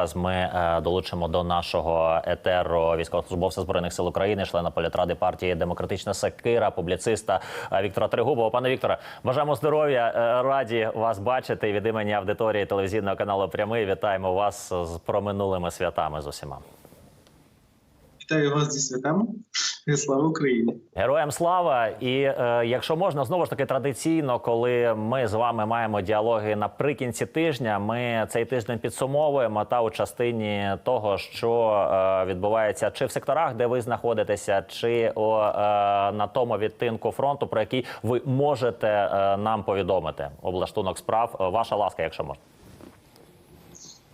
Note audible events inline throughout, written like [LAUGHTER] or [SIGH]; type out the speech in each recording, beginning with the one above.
Зараз ми е, долучимо до нашого етеру військовослужбовця збройних сил України, члена політради партії Демократична Сакира, публіциста е, Віктора Тригубова. Пане Вікторе, бажаємо здоров'я. е, Раді вас бачити. Від імені аудиторії телевізійного каналу Прямий вітаємо вас з проминулими святами з усіма. Вітаю вас зі святами. Слава Україні! Героям слава! І е, якщо можна, знову ж таки традиційно, коли ми з вами маємо діалоги наприкінці тижня, ми цей тиждень підсумовуємо та у частині того, що е, відбувається чи в секторах, де ви знаходитеся, чи о, е, на тому відтинку фронту, про який ви можете е, нам повідомити. Облаштунок справ, Е, ваша ласка, якщо можна.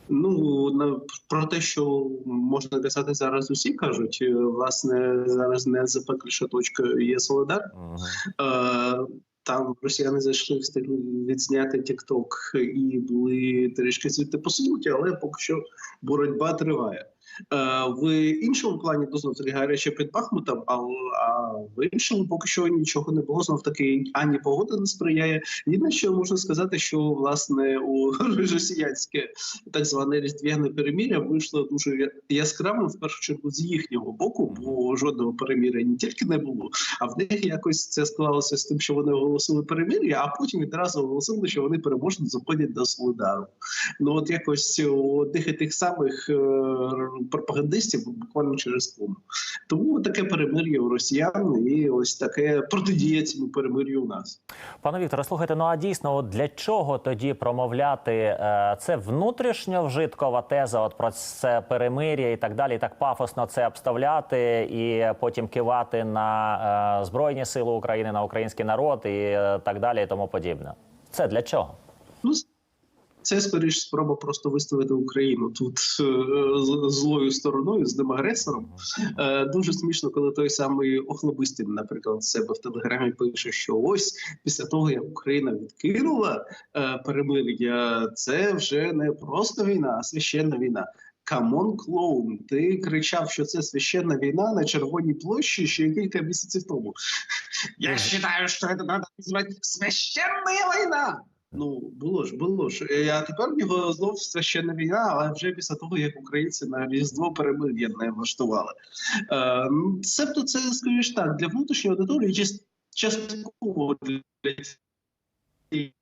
Ну на про те, що можна казати зараз, усі кажуть. е, Власне, зараз не запекліша точка є Солодар. Мгм. Е, там росіяни зайшли відзняти Тікток і були трішки звідти посунуті, але поки що боротьба триває. Е, в іншому плані то знов таки гаряче під Бахмутом, а, в іншому поки що нічого не було. Знов таки ані погода не сприяє. Єдине, що можна сказати, що власне у [LAUGHS] росіянське так зване різдвяне переміря вийшло дуже я- яскравим в першу чергу з їхнього боку, бо жодного переміря не тільки не було, а в них якось це склалося з тим, що вони оголосили перемир'я, а потім відразу оголосили, що вони переможно заходять до Солидару. Ну от якось у одних і тих самих е, пропагандистів буквально через кому. Тому таке перемир'я у росіян і ось таке протидія цьому перемир'ю у нас. Пане Вікторе, слухайте, ну а дійсно, от для чого тоді промовляти е, це внутрішньо вжиткова теза, от про це перемир'я і так далі, і так пафосно це обставляти, і потім кивати на е, Збройні Сили України, на український народ і е, так далі, і тому подібне. Це для чого? Це скоріш спроба просто виставити Україну тут е, злою стороною, з ним агресором. Е, Дуже смішно, коли той самий Охлобистін, наприклад, себе в телеграмі пише, що ось після того, як Україна відкинула е, перемир'я, це вже не просто війна, а священна війна. Камон, клоун, ти кричав, що це священна війна на Червоній площі ще кілька місяців тому. [LAUGHS] Я вважаю, що це треба назвати священна війна. Ну, було ж, було ж. Е, А тепер в нього знов священна війна, але вже після того, як українці на Різдво перемир'я не влаштували. Е, Себто це, скоріш так, для внутрішньої аудиторії частково для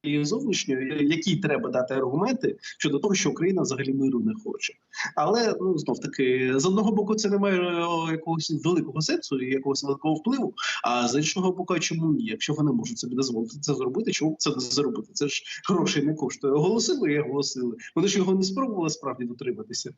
і зовнішньої, які треба дати аргументи щодо того, що Україна взагалі миру не хоче. Але ну знов таки з одного боку це не має е, якогось великого сенсу і якогось великого впливу. А з іншого боку, чому ні? Якщо вони можуть собі дозволити це зробити, чому це не зробити? Це ж грошей не коштує. Оголосили і оголосили. Вони ж його не спробували справді дотриматися.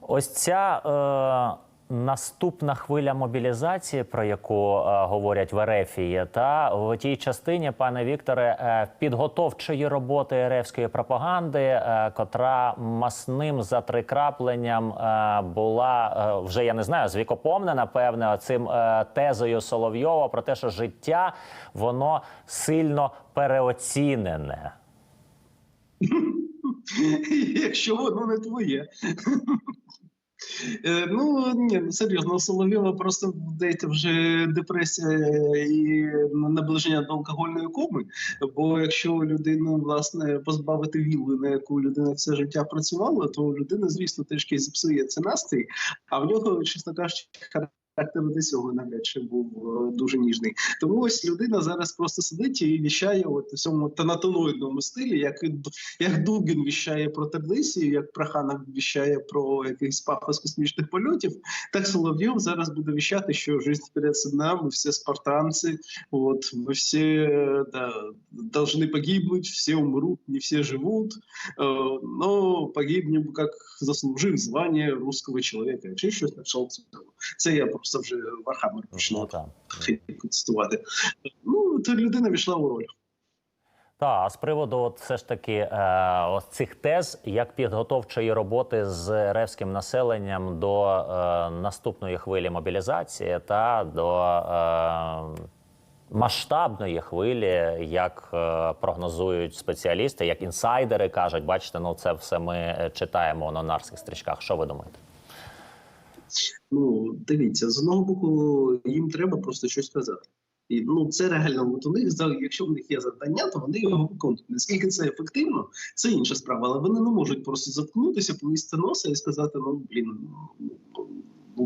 Ось ця е, наступна хвиля мобілізації, про яку е, говорять в Ерефії, та в тій частині, пане Вікторе, е, підготовчої роботи ерефської пропаганди, е, котра масним затрикрапленням е, була е, вже я не знаю, звікопомнена, певне, цим е, тезою Соловйова про те, що життя воно сильно переоцінене. [LAUGHS] Якщо воно не твоє. [LAUGHS] Е, Ну ні, ну серйозно, у Соловйова просто здається вже депресія і наближення до алкогольної коми. Бо якщо людину власне позбавити вілли, на яку людина все життя працювала, то людина, звісно, трішки зіпсує це настрій. А в нього, чесно кажучи, характер до цього навряд чи був е, дуже ніжний. Тому ось людина зараз просто сидить і віщає от у цьому тонатоноїдному стилі, як як Дугін віщає про таблиці, як Проханов віщає про якийсь пафос космічних польотів, так Соловйов зараз буде віщати, що життя перед нами, всі спартанці, от ми всі е, да, должны погибнуть, всі умрут, не всі живуть, э, но погибнем, як заслужив звання русского чоловіка. Якщо щось на цьому. Це я просто вже Вархаммер Ну, почну так. Ну, то людина війшла у роль. Та а з приводу, от все ж таки, е, ось цих тез як підготовчої роботи з ревським населенням до е, наступної хвилі мобілізації та до е, масштабної хвилі, як е, прогнозують спеціалісти, як інсайдери кажуть, бачите, ну це все ми е, читаємо на нарських стрічках. Що ви думаєте? Ну, дивіться, з одного боку, їм треба просто щось казати. І ну це реально. От у якщо в них є завдання, то вони його виконують. Наскільки це ефективно, це інша справа. Але вони не можуть просто заткнутися, повісти носа і сказати: ну блін, ну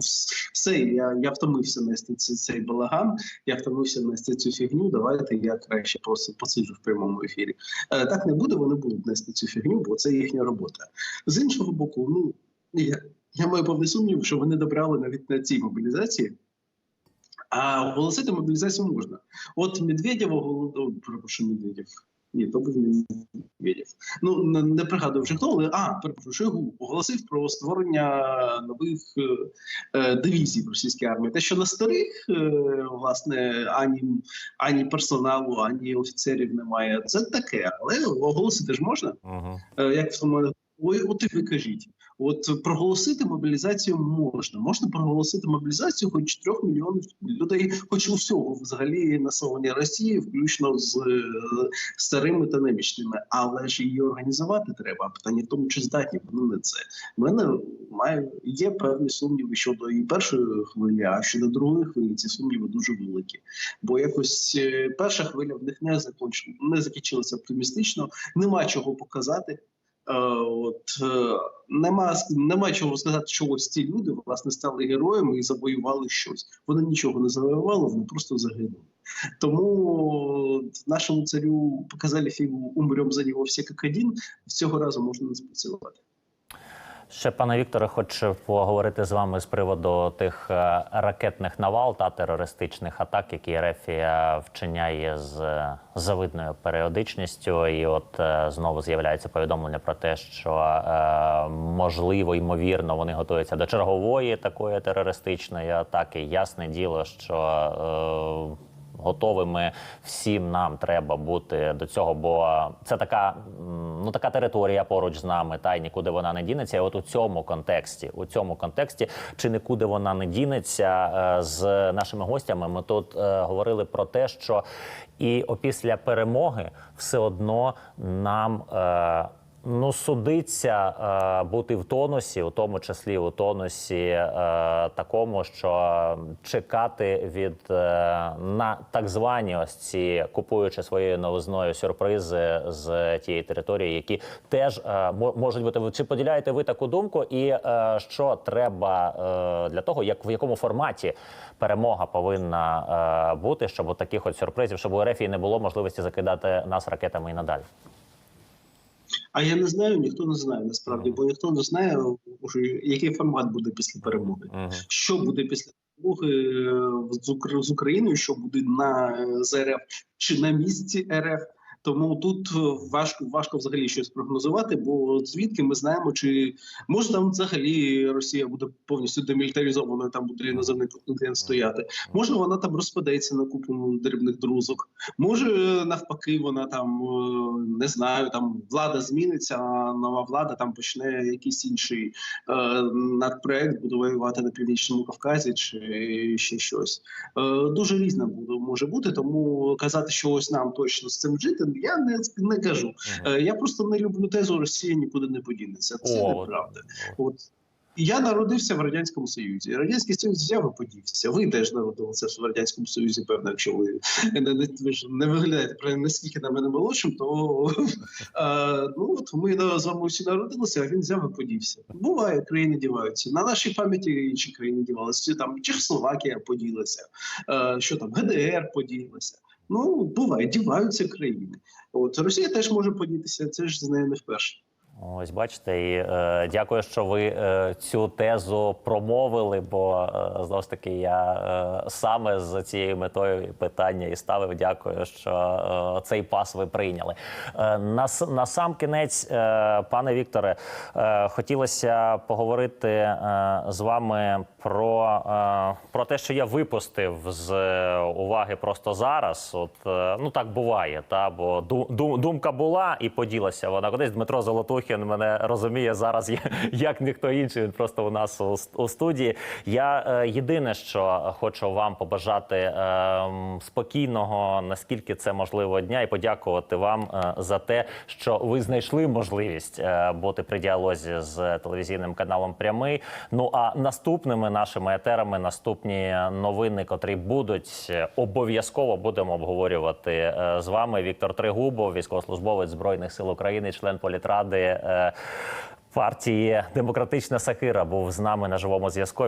все, я, я втомився нести цей, цей балаган, я втомився нести цю фігню. Давайте я краще просто посиджу в прямому ефірі. Е, так не буде, вони будуть нести цю фігню, бо це їхня робота. З іншого боку, ну я, я маю повний сумнів, що вони добрали навіть на цій мобілізації. А оголосити мобілізацію можна. От Медведєва перепрошую, Медведєв. Ні, то був Медведєв. Ну не, не пригадую вже хто, але а перепрошую, оголосив про створення нових е, е, дивізій в російській армії. Те, що на старих е, власне ані, ані персоналу, ані офіцерів немає, це таке, але оголосити ж можна. Угу. Е, як в тому ой, от і ви. От проголосити мобілізацію можна. Можна проголосити мобілізацію хоч трьох мільйонів людей, хоч усього взагалі населення Росії, включно з е, старими та немічними. Але ж її організувати треба. Питання в тому, чи здатні вони на це. У мене має є певні сумніви щодо і першої хвилі, а щодо другої хвилі ці сумніви дуже великі. Бо якось е, перша хвиля в них не законч... не закінчилася оптимістично. Нема чого показати. Е, От е, нема нема чого сказати, що ось ці люди власне стали героями і завоювали щось. Вони нічого не завоювали, вони просто загинули. Тому нашому царю показали фігу умрем за нього всі як один. Цього разу можна не спрацювати. Ще пане Вікторе, хочу поговорити з вами з приводу тих е, ракетних навал та терористичних атак, які Рефія вчиняє з е, завидною періодичністю. І от е, знову з'являється повідомлення про те, що е, можливо ймовірно вони готуються до чергової такої терористичної атаки. Ясне діло, що е, готовими всім нам треба бути до цього, бо це така ну така територія поруч з нами, та й нікуди вона не дінеться. І от у цьому контексті, у цьому контексті, чи нікуди вона не дінеться е, з нашими гостями. Ми тут е, говорили про те, що і опісля перемоги все одно нам. Ну, судиться е, бути в тонусі, у тому числі у тонусі е, такому, що чекати від е, на так звані ось ці купуючи своєю новизною сюрпризи з тієї території, які теж е, можуть бути. Чи поділяєте ви таку думку? І е, що треба е, для того, як в якому форматі перемога повинна е, бути, щоб от таких от сюрпризів, щоб у РФ не було можливості закидати нас ракетами і надалі? А я не знаю, ніхто не знає насправді, бо ніхто не знає, який формат буде після перемоги. Що буде після перемоги е, з, з Україною, що буде на ЗРФ чи на місці РФ. Тому тут е, важко важко взагалі щось прогнозувати, бо звідки ми знаємо, чи може там взагалі Росія буде повністю демілітаризованою, там буде іноземний контингент стояти. Може вона там розпадеться на купу дрібних друзок. Може навпаки, вона там е, не знаю, там влада зміниться, а нова влада там почне якийсь інший е, надпроект, буде воювати на північному Кавказі чи ще щось. Е, дуже різно буде може бути, тому казати, що ось нам точно з цим жити, я не, не кажу. Е, я просто не люблю тезу Росія нікуди не подінеться. Це О, неправда. От я народився в радянському Союзі. Радянський Союз взяв і подівся. Ви теж народилися в радянському Союзі. Певно, якщо ви не, не, ви ж не виглядаєте про наскільки на мене молодшим, то е, ну от ми з вами всі народилися, а він взяв і подівся. Буває, країни діваються. На нашій пам'яті інші країни дівалися. Там Чехословакія поділася, е, що там ГДР поділася. Ну буває, діваються країни. От Росія теж може подітися. Це ж з нею не вперше. Ось бачите, і е, дякую, що ви е, цю тезу промовили. Бо е, знову ж таки я е, саме з цією метою питання і ставив. Дякую, що е, цей пас ви прийняли. Е, на, на сам кінець, е, пане Вікторе, е, хотілося поговорити е, з вами про, е, про те, що я випустив з е, уваги просто зараз. От е, ну так буває, та бо ду- ду- думка була і поділася вона кудись. Дмитро Золотухін Пушкін мене розуміє зараз, як- ніхто інший. Він просто у нас у, студії. Я е, єдине, що хочу вам побажати е, спокійного, наскільки це можливо дня, і подякувати вам е, за те, що ви знайшли можливість е, бути при діалозі з телевізійним каналом Прямий. Ну а наступними нашими етерами, наступні новини, котрі будуть обов'язково будемо обговорювати з вами. Віктор Тригубов, військовослужбовець збройних сил України, член політради. Е, Партії Демократична Сакира був з нами на живому зв'язку.